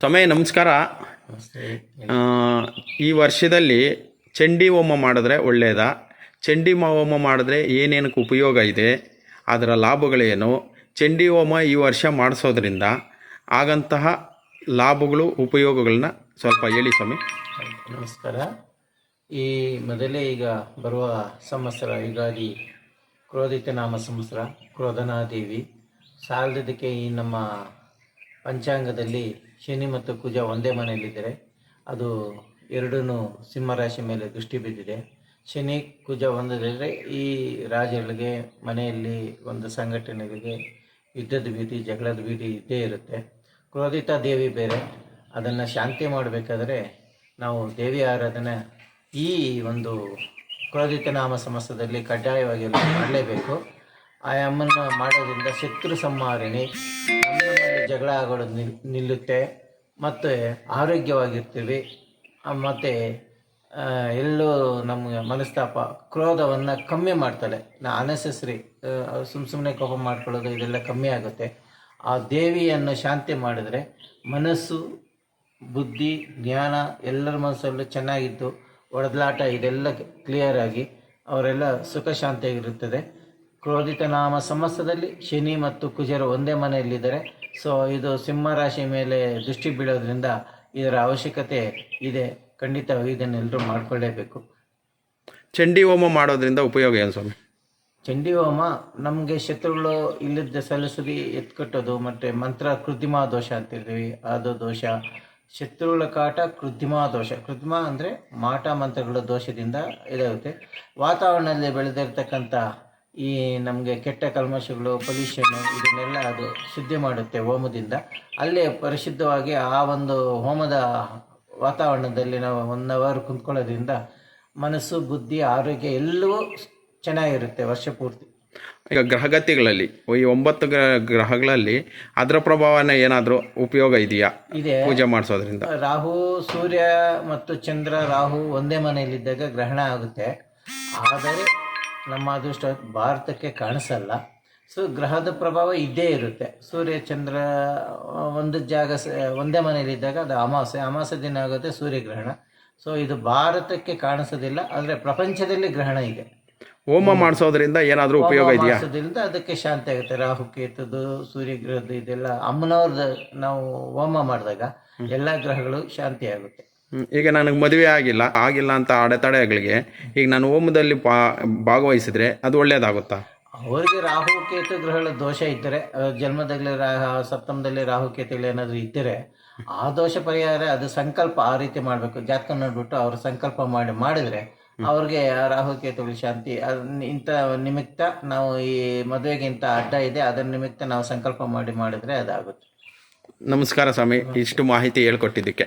ಸಮಯ ನಮಸ್ಕಾರ. ಈ ವರ್ಷದಲ್ಲಿ ಚಂಡಿ ಹೋಮ ಮಾಡಿದ್ರೆ ಒಳ್ಳೆಯದಾ ಚಂಡಿ ಹೋಮ ಮಾಡಿದ್ರೆ ಏನೇನಕ್ಕೆ ಉಪಯೋಗ ಇದೆ? ಅದರ ಲಾಭಗಳೇನು? ಚಂಡಿ ಹೋಮ ಈ ವರ್ಷ ಮಾಡಿಸೋದ್ರಿಂದ ಆಗಂತಹ ಲಾಭಗಳು, ಉಪಯೋಗಗಳನ್ನ ಸ್ವಲ್ಪ ಹೇಳಿ ಸ್ವಾಮಿ. ನಮಸ್ಕಾರ. ಈ ಮೊದಲೇ ಈಗ ಬರುವ ಸಂವತ್ಸರ ಯುಗಾದಿ ಕ್ರೋಧಿತ ನಾಮ ಸಂವತ್ಸರ, ಕ್ರೋಧನಾದೇವಿ. ಸಾಲದಕ್ಕೆ ಈ ನಮ್ಮ ಪಂಚಾಂಗದಲ್ಲಿ ಶನಿ ಮತ್ತು ಕುಜ ಒಂದೇ ಮನೆಯಲ್ಲಿದ್ದರೆ ಅದು ಎರಡೂ ಸಿಂಹರಾಶಿ ಮೇಲೆ ದೃಷ್ಟಿ ಬಿದ್ದಿದೆ. ಶನಿ, ಕುಜ ಒಂದದಿದ್ದರೆ ಈ ರಾಜಗಳಿಗೆ ಮನೆಯಲ್ಲಿ ಒಂದು ಸಂಘಟನೆಗಳಿಗೆ ಯುದ್ಧದ ಭೀತಿ, ಜಗಳದ ಭೀತಿ ಇದ್ದೇ ಇರುತ್ತೆ. ಕ್ರೋಧಿತ ದೇವಿ ಬೇರೆ. ಅದನ್ನು ಶಾಂತಿ ಮಾಡಬೇಕಾದ್ರೆ ನಾವು ದೇವಿ ಆರಾಧನೆ ಈ ಒಂದು ಕ್ರೋಧಿತ ನಾಮ ಸಮಸ್ತದಲ್ಲಿ ಕಡ್ಡಾಯವಾಗಿ ಮಾಡಲೇಬೇಕು. ಆ ಅಮ್ಮನ ಮಾಡೋದ್ರಿಂದ ಶತ್ರು ಸಂಹಾರಣೆ ಜಗಳ ಆಗೋದು ನಿಲ್, ನಿಲ್ಲುತ್ತೆ, ಮತ್ತು ಆರೋಗ್ಯವಾಗಿರ್ತೀವಿ. ಮತ್ತು ಎಲ್ಲೂ ನಮಗೆ ಮನಸ್ತಾಪ, ಕ್ರೋಧವನ್ನು ಕಮ್ಮಿ ಮಾಡ್ತಾಳೆ ನಾ ಅನಸಸ್ರಿ ಸುಮ್ಮ ಸುಮ್ಮನೆ ಕೋಪ ಮಾಡ್ಕೊಳ್ಳೋದು ಇದೆಲ್ಲ ಕಮ್ಮಿ ಆಗುತ್ತೆ. ಆ ದೇವಿಯನ್ನು ಶಾಂತಿ ಮಾಡಿದ್ರೆ ಮನಸ್ಸು, ಬುದ್ಧಿ, ಜ್ಞಾನ ಎಲ್ಲರ ಮನಸ್ಸಲ್ಲೂ ಚೆನ್ನಾಗಿದ್ದು ಒಡದಲಾಟ ಇದೆಲ್ಲ ಕ್ಲಿಯರ್ ಆಗಿ ಅವರೆಲ್ಲ ಸುಖ ಶಾಂತಿಯಾಗಿರುತ್ತದೆ ಕ್ರೋಧಿತ ನಾಮ ಸಮಸ್ತದಲ್ಲಿ ಶನಿ ಮತ್ತು ಕುಜರು ಒಂದೇ ಮನೆಯಲ್ಲಿದ್ದಾರೆ. ಸೊ ಇದು ಸಿಂಹ ರಾಶಿ ಮೇಲೆ ದೃಷ್ಟಿ ಬೀಳೋದ್ರಿಂದ ಇದರ ಅವಶ್ಯಕತೆ ಇದೆ. ಖಂಡಿತವಾಗಿ ಇದನ್ನೆಲ್ಲರೂ ಮಾಡಿಕೊಳ್ಳೇಬೇಕು. ಚಂಡಿ ಹೋಮ ಮಾಡೋದ್ರಿಂದ ಉಪಯೋಗ ಏನು ಸ್ವಾಮಿ? ಚಂಡಿ ಹೋಮ ನಮಗೆ ಶತ್ರುಗಳು ಇಲ್ಲದ ಸಲಸುದಿ ಎತ್ಕಟ್ಟೋದು ಮತ್ತು ಮಂತ್ರ ಕೃತಿಮ ದೋಷ ಅಂತಿರ್ತೀವಿ ಅದು ದೋಷ. ಶತ್ರುಗಳ ಕಾಟ ಕೃತ್ರಿಮ ದೋಷ. ಕೃತ್ರಿಮ ಅಂದರೆ ಮಾಟ ಮಂತ್ರಗಳ ದೋಷದಿಂದ ಇದಾಗುತ್ತೆ ವಾತಾವರಣದಲ್ಲಿ ಬೆಳೆದಿರ್ತಕ್ಕಂಥ ಈ ನಮಗೆ ಕೆಟ್ಟ ಕಲ್ಮಶಗಳು ಪೊಲ್ಯೂಷನ್ನು ಇದನ್ನೆಲ್ಲ ಅದು ಶುದ್ಧಿ ಮಾಡುತ್ತೆ ಹೋಮದಿಂದ. ಅಲ್ಲೇ ಪರಿಶುದ್ಧವಾಗಿ ಆ ಒಂದು ಹೋಮದ ವಾತಾವರಣದಲ್ಲಿ ನಾವು ಒನ್ ಅವರ್ ಕುಂತ್ಕೊಳ್ಳೋದ್ರಿಂದ ಮನಸ್ಸು, ಬುದ್ಧಿ, ಆರೋಗ್ಯ ಎಲ್ಲವೂ ಚೆನ್ನಾಗಿರುತ್ತೆ ವರ್ಷ ಪೂರ್ತಿ. ಈಗ ಗ್ರಹಗತಿಗಳಲ್ಲಿ ಈ ಒಂಬತ್ತು ಗ್ರಹ ಗ್ರಹಗಳಲ್ಲಿ ಅದರ ಪ್ರಭಾವನ ಏನಾದರೂ ಉಪಯೋಗ ಇದೆಯಾ? ಇದೆ. ಪೂಜೆ ಮಾಡಿಸೋದ್ರಿಂದ. ರಾಹು ಸೂರ್ಯ ಮತ್ತು ಚಂದ್ರ ರಾಹು ಒಂದೇ ಮನೆಯಲ್ಲಿದ್ದಾಗ ಗ್ರಹಣ ಆಗುತ್ತೆ. ಆದರೆ ನಮ್ಮ ಅದೃಷ್ಟ ಭಾರತಕ್ಕೆ ಕಾಣಿಸಲ್ಲ. ಸೊ ಗ್ರಹದ ಪ್ರಭಾವ ಇದ್ದೇ ಇರುತ್ತೆ. ಸೂರ್ಯ ಚಂದ್ರ ಒಂದು ಜಾಗ ಸ ಒಂದೇ ಮನೆಯಲ್ಲಿದ್ದಾಗ ಅದು ಅಮಾವಾಸ್ಯೆ ಅಮಾವಾಸ್ಯೆ ದಿನ ಆಗುತ್ತೆ ಸೂರ್ಯಗ್ರಹಣ. ಸೊ ಇದು ಭಾರತಕ್ಕೆ ಕಾಣಿಸೋದಿಲ್ಲ ಆದರೆ ಪ್ರಪಂಚದಲ್ಲಿ ಗ್ರಹಣ ಇದೆ. ಹೋಮ ಮಾಡಿಸೋದ್ರಿಂದ ಏನಾದರೂ ಉಪಯೋಗ ಇದೆಯಾ? ಅದಕ್ಕೆ ಶಾಂತಿ ಆಗುತ್ತೆ ರಾಹು ಕೇತುದು ಸೂರ್ಯಗ್ರಹದ್ದು ಇದೆಲ್ಲ ಅಮ್ಮನವ್ರದ್ದು ನಾವು ಹೋಮ ಮಾಡಿದಾಗ ಎಲ್ಲ ಗ್ರಹಗಳು ಶಾಂತಿ ಆಗುತ್ತೆ ಈಗ ನನಗೆ ಮದುವೆ ಆಗಿಲ್ಲ ಆಗಿಲ್ಲ ಅಂತ ಅಡೆತಡೆಗಳಿಗೆ ಈಗ ನಾನು ಹೋಮದಲ್ಲಿ ಪಾ ಭಾಗವಹಿಸಿದ್ರೆ ಅದು ಒಳ್ಳೆಯದಾಗುತ್ತಾ ಅವರಿಗೆ ರಾಹು ಕೇತು ಗ್ರಹಗಳ ದೋಷ ಇದ್ದರೆ ಜನ್ಮದಲ್ಲಿ ರಾ- ಸಪ್ತಮದಲ್ಲಿ ರಾಹು ಕೇತುಗಳು ಏನಾದರೂ ಇದ್ದರೆ ಆ ದೋಷ ಪರಿಹಾರ ಅದು ಸಂಕಲ್ಪ ಆ ರೀತಿ ಮಾಡಬೇಕು. ಜಾತಕ ನೋಡ್ಬಿಟ್ಟು ಅವರು ಸಂಕಲ್ಪ ಮಾಡಿ ಮಾಡಿದ್ರೆ ಅವ್ರಿಗೆ ರಾಹುಲ್ ರಾಹು ಕೇತುಗಳು ಶಾಂತಿ. ಅದ್- ಇಂಥ ನಿಮಿತ್ತ ನಾವು ಈ ಮದುವೆಗೆ ಇಂಥ ಅಡ್ಡ ಇದೆ ಅದರ ನಿಮಿತ್ತ ನಾವು ಸಂಕಲ್ಪ ಮಾಡಿ ಮಾಡಿದ್ರೆ ಅದಾಗುತ್ತೆ. ನಮಸ್ಕಾರ ಸ್ವಾಮಿ ಇಷ್ಟು ಮಾಹಿತಿ ಹೇಳ್ಕೊಟ್ಟಿದ್ದಕ್ಕೆ.